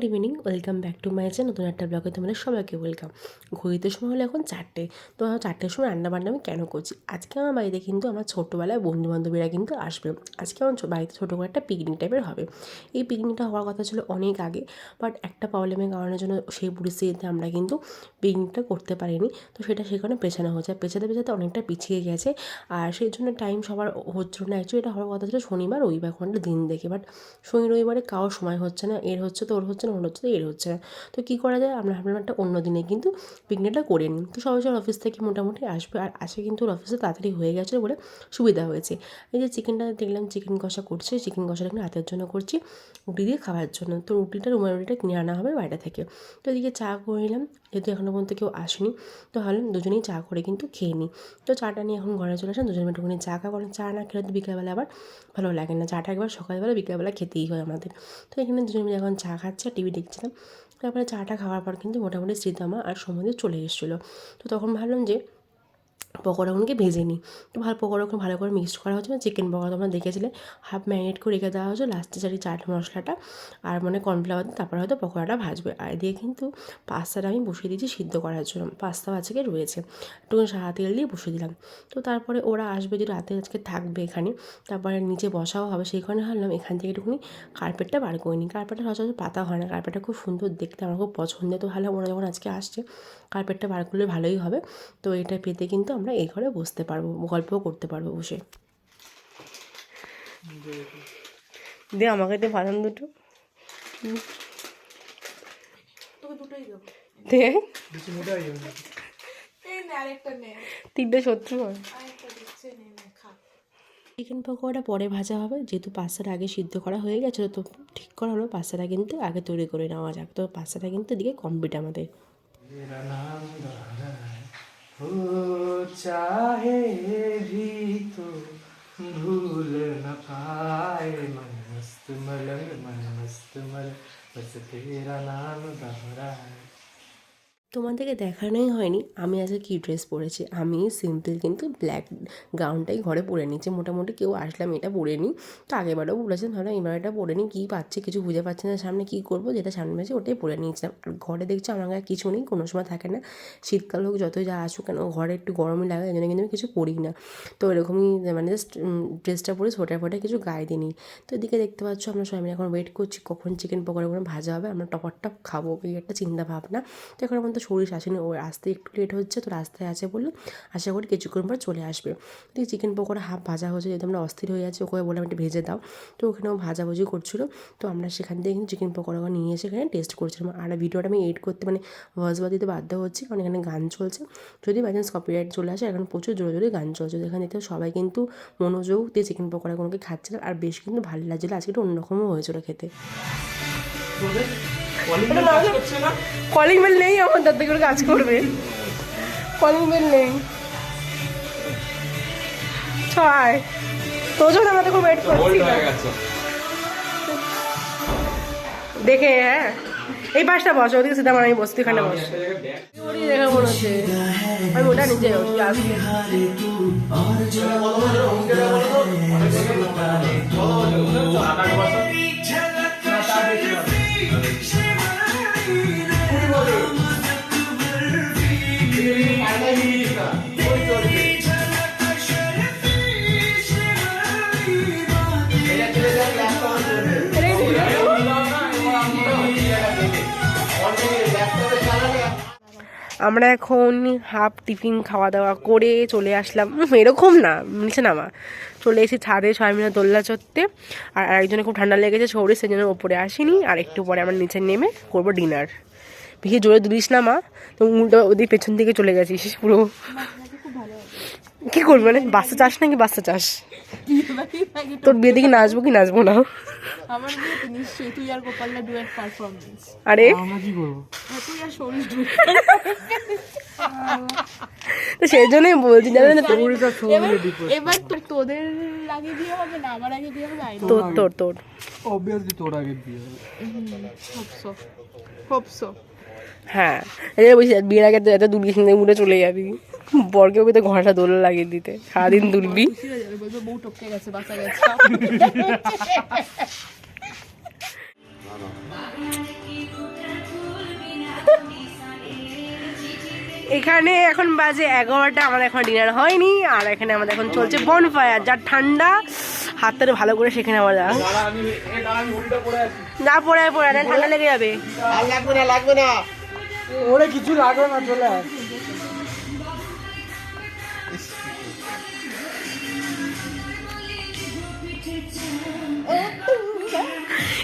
Good evening welcome back to my channel নতুন একটা ব্লগে তোমাদের সবাইকে ওয়েলকাম ঘড়িতে সময় হলো এখন চারটে। তো চারটের সময় রান্না বান্না আমি কেন করছি? আজকে আমার বাড়িতে কিন্তু আমার ছোটোবেলায় বন্ধু বান্ধবীরা কিন্তু আসবে। আজকে আমার বাড়িতে ছোটো করে একটা পিকনিক টাইপের হবে। এই পিকনিকটা হওয়ার কথা ছিল অনেক আগে বাট একটা প্রবলেমের কারণের জন্য সেই পরিস্থিতিতে আমরা কিন্তু পিকনিকটা করতে পারিনি। তো সেটা সেখানে পেছানো আর পেছাতে পেছাতে অনেকটা পিছিয়ে গেছে। আর সেই জন্য টাইম সবার হচ্ছিল না। অ্যাকচুয়ালি এটা হওয়ার কথা ছিল শনিবার, রবিবার কোনো দিন দেখে। বাট শনি, রবিবারে কারোর সময় হচ্ছে না। এর হচ্ছে তো, ওর হচ্ছে ওর হচ্ছে এর হচ্ছে না। তো কী করা যায়? আমরা ভাবলাম একটা অন্য দিনে কিন্তু পিকনিকটা করে নিই। তো সবাই সবার অফিস থেকে মোটামুটি আসবে। আর আসে কিন্তু ওর অফিসে তাড়াতাড়ি হয়ে গেছে বলে সুবিধা হয়েছে। এই যে চিকেনটা দেখলাম চিকেন কষা করছে। চিকেন কষাটা কিন্তু রাতের জন্য করছি, রুটি দিয়ে খাওয়ার জন্য। তো রুটিটা, রুমাল রুটিটা কিনে আনা হবে বাইরে থেকে। তো এদিকে চা করে নিলাম যেহেতু এখনও পর্যন্ত কেউ আসেনি, তো ভাবলাম দুজনেই চা করে কিন্তু খেয়ে নিই। তো চাটা নিয়ে এখন ঘরে চলে আসলাম। দুজনে একটুখানি চা কারণ চা না খেলে তো বিকেলবেলা আবার ভালো লাগে না। চাটা একবার সকালবেলা, বিকেলবেলা খেতেই হয় আমাদের। তো এখানে দুজন মিলে এখন চা খাচ্ছে। টিভি দেখছিলাম। তারপরে চাটা খাওয়ার পর কিন্তু মোটামুটি শ্রীতামা আর সমুদ্রে চলে এসেছিল। তো তখন ভাবলাম যে পকোড়াগুলোকে ভেজে নিই। তো ভালো পকোড়াগুলো ভালো করে মিক্সড করা হচ্ছে চিকেন পকোড়া তোমরা দেখেছিলে। হাফ ম্যারিনেট করে রেখে দেওয়া হচ্ছে লাস্টে চারি চাট মশলাটা আর মানে কর্নফ্লাওয়ার দিয়ে তারপরে হয়তো পকোড়াটা ভাজবে। আর দিয়ে কিন্তু পাস্তাটা আমি বসিয়ে দিয়েছি সিদ্ধ করার জন্য। পাস্তাও আজকে রয়েছে। একটু সাদা তেল দিয়ে বসিয়ে দিলাম। তো তারপরে ওরা আসবে যে রাতে আজকে থাকবে এখানে। তারপরে নিচে বসাও হবে। সেইখানে ভাবলাম এখান থেকে একটুখানি কার্পেটটা বার করে নিই। কার্পেটটা সচরাচর পাতা হয় না। কার্পেটটা খুব সুন্দর দেখতে, আমার খুব পছন্দের। তো ভালো ওরা যখন আজকে আসছে কার্পেটটা বার করলে ভালোই হবে। তো এটা পেতে কিন্তু আমরা এই ঘরে বসতে পারব গল্প করতে পারব বসে। দে আমাকে দে বাদাম দুটো। দে। তিনটে শত্রু চিকেন পকোড়াটা পরে ভাজা হবে যেহেতু পাস্তাটা আগে সিদ্ধ করা হয়ে গেছিল তো ঠিক করা হলো পাস্তাটা কিন্তু আগে তৈরি করে নেওয়া যাক। তো পাস্তাটা কিন্তু দিকে কমপ্লিট আমাদের। है चाहे भी तो भूल न पाए। मन मस्त मलंग, मन मस्त मल बस तेरा नाम दोहरा है তোমাদেরকে দেখানোই হয়নি, আমি আজকে কী ড্রেস পরেছি? আমি সিম্পল কিন্তু ব্ল্যাক গাউনটাই ঘরে পরে নিচ্ছি মোটামুটি কেউ আসলাম এটা পরে নিই। তো আগেবারও বলেছিলাম ভাবলাম এবার এটা পরে নিই, কী পাচ্ছে কিছু বুঝে পাচ্ছি না, সামনে কী করব, যেটা সামনে আছে ওটাই পরে নিয়েছিলাম। আর ঘরে দেখছি আমার গায়ে কিছু নেই, কোনো সময় থাকে না, শীতকাল হোক যতই যা আসুক কেন, ঘরে একটু গরমই লাগে এই জন্য কিন্তু আমি কিছু পরি না। তো এরকমই মানে জাস্ট ড্রেসটা পরে সোয়েটার ফোটার কিছু গায়ে দিই তো এদিকে দেখতে পাচ্ছ আমরা সবাই মিলে এখন ওয়েট করছি, কখন চিকেন পকোড়াগুলো ভাজা হবে, আমরা টপার টপ খাব, এই একটা চিন্তা ভাবনা। তো এখন পর্যন্ত সরিষ আসেনি ও আসতে একটু লেট হচ্ছে, তো রাস্তায় আছে বলল, আশা করি কিছুক্ষণ পর চলে আসবে। তো চিকেন পকোড়া হাফ ভাজা হচ্ছে যেহেতু আমরা অস্থির হয়ে যাচ্ছি ওকে বললাম একটু ভেজে দাও। তো ওখানেও ভাজাভুজি করছিল, তো আমরা সেখান থেকে কিন্তু চিকেন পকোড়াগুলো নিয়ে এসে এখানে টেস্ট করছিলাম। আর ভিডিওটা আমি এডিট করতে মানে ভয়েস বা দিতে বাধ্য হচ্ছি, কারণ এখানে গান চলছে। যদি বাই চান্স কপিরাইট চলে আসে, এখন প্রচুর জোরে জোরে গান চলছে। তো এখানে দেখতে সবাই কিন্তু মনোযোগ দিয়ে চিকেন পকোড়া পকোড়াগুলোকে খাচ্ছিল, আর বেশ কিন্তু ভালো লাগছিল। আজকে একটু অন্যরকমও হয়েছিল খেতে। কলিং বেল নেই আমার দাদা করে কাজ করবে। কলিং বেল নেই। ছয়। তো যখন আমাদের খুব ওয়েট করছি দেখে হ্যাঁ। এই পাশটা বসো ওদিকে সিধা মানে আমি বসতে এখানে বস। ওরই দেখে মনে হচ্ছে আমি ওটা নিচে আমরা এখন হাফ টিফিন খাওয়া দাওয়া করে চলে আসলাম। এরকম না নিচে নামা চলে এসে ছাদে ছয় মিনিট দোল্লা চড়তে। আর একজনের খুব ঠান্ডা লেগেছে শরীর সেই জন্য ওপরে আসিনি। আর একটু পরে আমরা নিচে নেমে করব ডিনার বেশি জোরে দুলিস না মা। তো উল্টো ওদিক পেছন দিকে চলে গেছিস পুরো। কি করবি মানে বাচ্চা চাস নাকি বাচ্চা চাস? তোর বিয়ে দিকে নাচবো কি নাচবো না? আমার নিশ্চয়ই। তুই আর গোপালদা ডুয়েট পারফরমেন্স আরে? আমরা কি করব? তুই আর শরীর ডুয়েট তো সেই জন্যই বলছি জানেন তো? এবার তো তোদের আগে দিয়ে হবে না? আমার আগে দিয়ে হবে তোর তোর তোর। অবভিয়াসলি তোর আগে বিয়ে হবে। হোপসো হোপসো হ্যাঁ। এই বলছি বিয়ের আগে তো এত সঙ্গে উঠে চলে যাবি। বরকে ওকে তো দোল লাগিয়ে দিতে। সারাদিন দুলবি। এখানে এখন বাজে এগারোটা আমাদের এখন ডিনার হয়নি আর এখানে আমাদের এখন চলছে বন ফায়ার যা ঠান্ডা হাতটা ভালো করে সেখানে আমার না পড়ে পড়ে ঠান্ডা লেগে যাবে। লাগবে না লাগবে না। ওরে কিছু লাগবে না চলে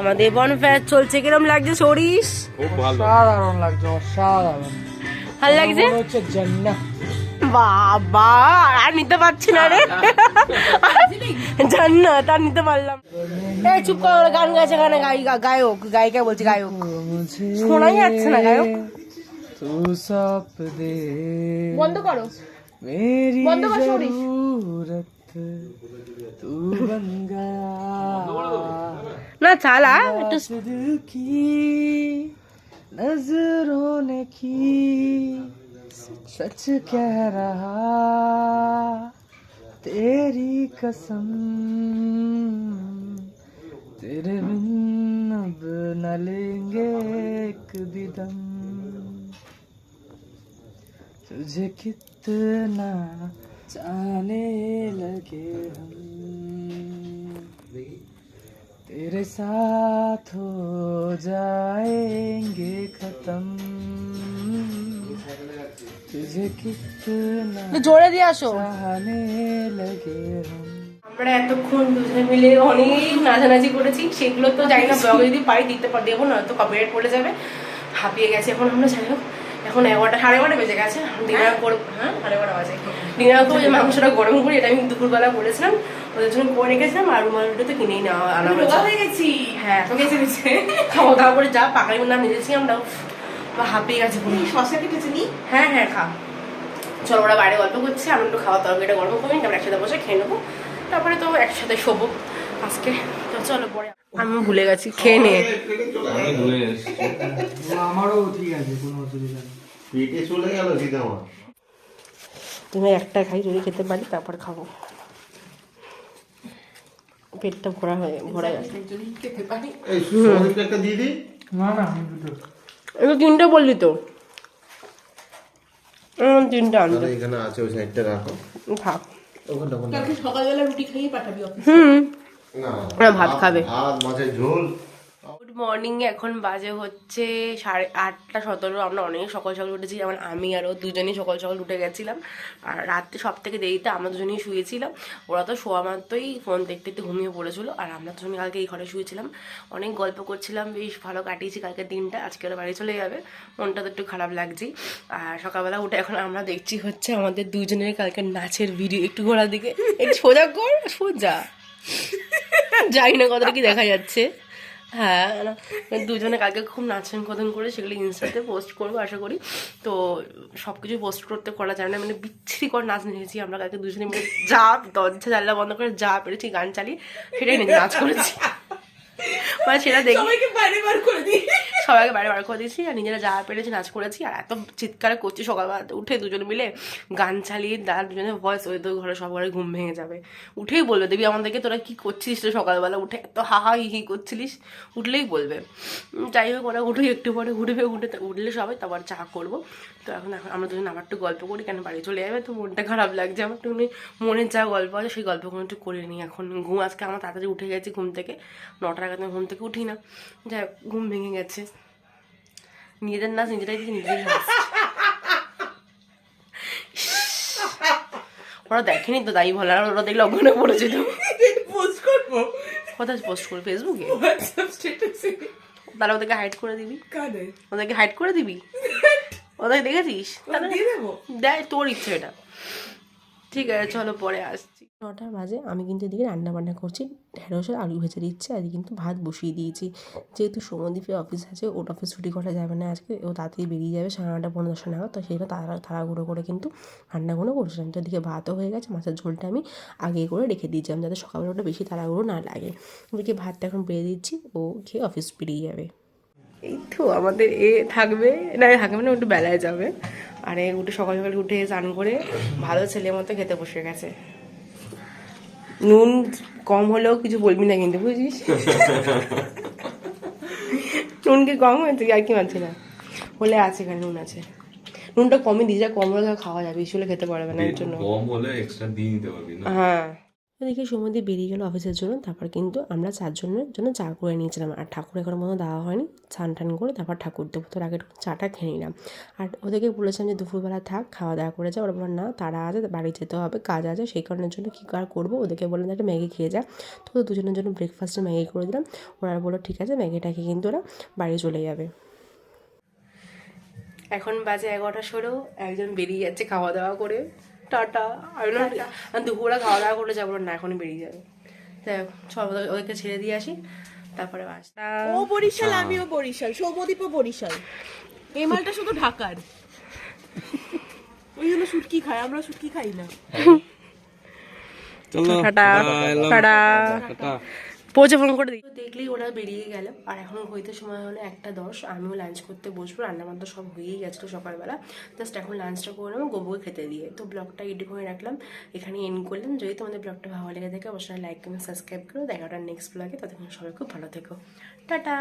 আমাদের বনফায়ার চলছে কিরম লাগছে সরিষ খুব ভালো। সাধারণ লাগছে অসাধারণ। ভালো লাগছে? হচ্ছে জান্নাত। বাবা আর নিতে পারছি না রে। জান্নাত আর নিতে পারলাম। এই চুপ কর গান গাইছে গানে গায়িকা গায়ক গায়িকা বলছে গায়ক। শোনাই যাচ্ছে না গায়ক? বন্ধ করো। বন্ধ করো ना चाला नज़रों ने की सच कह रहा तेरी कसम तेरे बिन अब न लेंगे एक दिदम तुझे कितना जाने लगे हम तेरे साथ हो जाएंगे खत्म तुझे कितना জোরে দিয়ে আসো चाहने लगे हम আমরা এতক্ষণ দুজনে মিলে অনেক নাচানাচি করেছি সেগুলো তো জানি না ব্লগে যদি পারি দিতে পার দেবো না তো কপিরাইট পড়ে যাবে হাঁপিয়ে গেছে এখন আমরা যাই হোক এখন এগারোটা সাড়ে এগারোটা বেজে গেছে। ডিনার করে হ্যাঁ সাড়ে এগারোটা বাজে। ডিনার করে যে মাংসটা গরম করি এটা আমি দুপুরবেলা করেছিলাম ওদের জন্য করে রেখেছিলাম আর রুমালটা তো কিনেই নেওয়া আনা হয়ে গেছি। হ্যাঁ। তো গেছে গেছে। খাওয়া দাওয়া করে যা পাকাই নাম নিজেছি আমরা বা হাঁপিয়ে গেছে পুরো। শশা কেটেছে নি? হ্যাঁ হ্যাঁ খা। চলো ওরা বাইরে গল্প করছে আমি একটু খাওয়া তরকারিটা গরম করি তারপর একসাথে বসে খেয়ে নেব। তারপরে তো একসাথে শোবো আজকে। তো চলো পরে আমি ভুলে গেছি খেয়ে নে। আমারও ঠিক আছে কোনো অসুবিধা নেই। পেটে চলে গেল তুমি একটা খাই যদি খেতে পারি তারপর খাব। পেটটা ভরা হয়ে ভরা গেছে। খেতে পারি। এই সৌরভকে একটা দিয়ে দিই। না না আমি এগুলো তিনটে বললি তো। তিনটে আনতে। এখানে আছে ওই সাইডটা রাখো। থাক সকালবেলা রুটি খাইয়ে পাঠাবি হুম। না না, ভাত খাবে। ভাত মাছের ঝোল। মর্নিং এখন বাজে হচ্ছে সাড়ে আটটা, সতেরো। আমরা অনেক সকাল সকাল উঠেছি। যেমন আমি আরও দুজনেই সকাল সকাল উঠে গেছিলাম। আর রাত্রে সব থেকে দেরিতে আমরা দুজনেই শুয়েছিলাম। ওরা তো শোয়া মাত্রই ফোন দেখতে দেখতে ঘুমিয়ে পড়েছিল। আর আমরা দুজনে কালকে এই ঘরে শুয়েছিলাম। অনেক গল্প করছিলাম। বেশ ভালো কাটিয়েছি কালকে দিনটা। আজকে ওরা বাড়ি চলে যাবে। মনটা তো একটু খারাপ লাগছেই। আর সকালবেলা উঠে এখন আমরা দেখছি হচ্ছে আমাদের দুজনের কালকে নাচের ভিডিও একটু ঘোরার দিকে। সোজা কর, সোজা। জানি না কতটা কি দেখা যাচ্ছে। হ্যাঁ দুজনে কালকে খুব নাচন কদন করে সেগুলো ইনস্টাতে পোস্ট করব, আশা করি। তো সব কিছু পোস্ট করতে করা যায় না মানে বিচ্ছিরি করে নাচ নিয়েছি আমরা কালকে দুজনে মিলে। যা দরজা জানলা বন্ধ করে যা পেরেছি গান চালিয়ে, সেটাই নাচ করেছি। মানে সেটা দেখি। সবাইকে বাইরে বার করে দিই। সবাইকে বাইরে বার করে দিয়েছি আর নিজেরা যা পেরেছি নাচ করেছি আর এত চিৎকার করছি সকালবেলা উঠে দুজন মিলে গান চালিয়ে তার দুজনের ভয়েস ওই তো ঘরে সব ঘরে ঘুম ভেঙে যাবে। উঠেই বলবে দেবী আমাদেরকে তোরা কি করছিস রে সকালবেলা উঠে? এত হা হা হি হি করছিলিস? উঠলেই বলবে। যাই হোক ওরা উঠে একটু পরে উঠবে উঠে উঠলে সবাই তারপর চা করব। তো এখন এখন আমরা দুজন আবার একটু গল্প করি কেন বাড়ি চলে যাবে? তো মনটা খারাপ লাগছে আমার একটু মনের যা গল্প আছে সেই গল্পগুলো একটু করে নিই। এখন ঘুম আজকে আমার তাড়াতাড়ি উঠে গেছি ঘুম থেকে। নটার আগে ঘুম থেকে উঠি না। যাই ঘুম ভেঙে গেছে। নিজেদের নাচ নিজেরাই দিকে নিজেরাই নাচ ওরা দেখেনি তো তাই বলে আর ওরা দেখলে অজ্ঞানে পড়েছে তো পোস্ট করব? কোথায় পোস্ট করে ফেসবুকে তাহলে ওদেরকে হাইড করে দিবি। ওদেরকে হাইড করে দিবি? ওদেরকে দেখেছিস? তাহলে দিয়ে দেবো? দেয় তোর ইচ্ছে এটা। ঠিক আছে চলো পরে আসছি। নটা বাজে আমি কিন্তু এদিকে রান্না বান্না করছি ঢেঁড়সের আলু ভেজে দিচ্ছি আর কিন্তু ভাত বসিয়ে দিয়েছি। যেহেতু সৌমদ্বীপে অফিস আছে ওর অফিস ছুটি করা যাবে না আজকে ও তাড়াতাড়ি বেরিয়ে যাবে সাড়ে নটা পনেরো দশটা নাগাদ তো সেটা তাড়া তাড়াহুড়ো করে কিন্তু রান্নাগুলো করছিলাম তো এদিকে ভাতও হয়ে গেছে মাছের ঝোলটা আমি আগে করে রেখে দিয়েছিলাম যাতে সকালবেলা ওটা বেশি তাড়াহুড়ো না লাগে। ওদিকে ভাতটা এখন বেড়ে দিচ্ছি ও খেয়ে অফিস বেরিয়ে যাবে। এই তো আমাদের এ থাকবে না থাকবে না একটু বেলায় যাবে। আর উঠে সকাল সকাল উঠে স্নান করে ভালো ছেলের মতো খেতে বসে গেছে। নুন কম হলেও কিছু বলবি না কিন্তু বুঝিস? নুন কি কম হয়েছে? আর কি মানছি না। হলে আছে এখানে নুন আছে। নুনটা কমই দিয়ে যা কম হলে খাওয়া যাবে খেতে পারবে না এর জন্য। কম হলে এক্সট্রা দিয়ে পারবি না। হ্যাঁ। এদিকে সমুদ্রে বেরিয়ে গেল অফিসের জন্য, তারপর কিন্তু আমরা চারজনের জন্য চা করে নিয়েছিলাম। আর ঠাকুর এখনও মতো দেওয়া হয়নি। স্নান টান করে তারপর ঠাকুর দেবো, তোর আগে চাটা খেয়ে নিলাম। আর ওদেরকে বলেছিলাম যে দুপুরবেলা থাক, খাওয়া দাওয়া করে যা। ওরা বললাম না, তারা আছে, বাড়ি যেতে হবে, কাজ আছে, সেই কারণের জন্য কী আর করব? ওদেরকে বললাম যে একটা ম্যাগি খেয়ে যা। তো দুজনের জন্য ব্রেকফাস্টে ম্যাগি করে দিলাম। ওরা বলল, ঠিক আছে, ম্যাগিটাকে কিন্তু ওরা বাড়ি চলে যাবে। এখন বাজে এগারোটা ষোলো, একজন বেরিয়ে যাচ্ছে খাওয়া দাওয়া করে। টাটা। আমি বললাম, আমি দুপুরে খাওয়া দাওয়া করে যাব না এখনই বেরিয়ে যাবে। ওদেরকে ছেড়ে দিয়ে আসি তারপরে ও বরিশাল আমিও বরিশাল সৌমদ্বীপও বরিশাল। এই মালটা শুধু ঢাকার। ওই জন্য শুটকি খায় আমরা শুটকি খাই না। চলো। টাটা। টাটা। পৌঁছে ফোন করে দিই। দেখলেই ওরা বেরিয়ে গেল। আর এখন হইতে সময় হলো একটা দশ, আমিও লাঞ্চ করতে বসবো রান্না বান্না সব হয়েই গেছিল সকালবেলা। জাস্ট এখন লাঞ্চটা করে নেব গোবুকে খেতে দিয়ে। তো ব্লগটা এডিট করে রাখলাম। এখানে এন্ড করলাম। যদি তোমাদের ব্লগটা ভালো লেগে থাকে, অবশ্যই লাইক কমেন্ট সাবস্ক্রাইব করো। দেখাটা নেক্সট ব্লগে ততক্ষণ সবাই খুব ভালো থেকো। টাটা!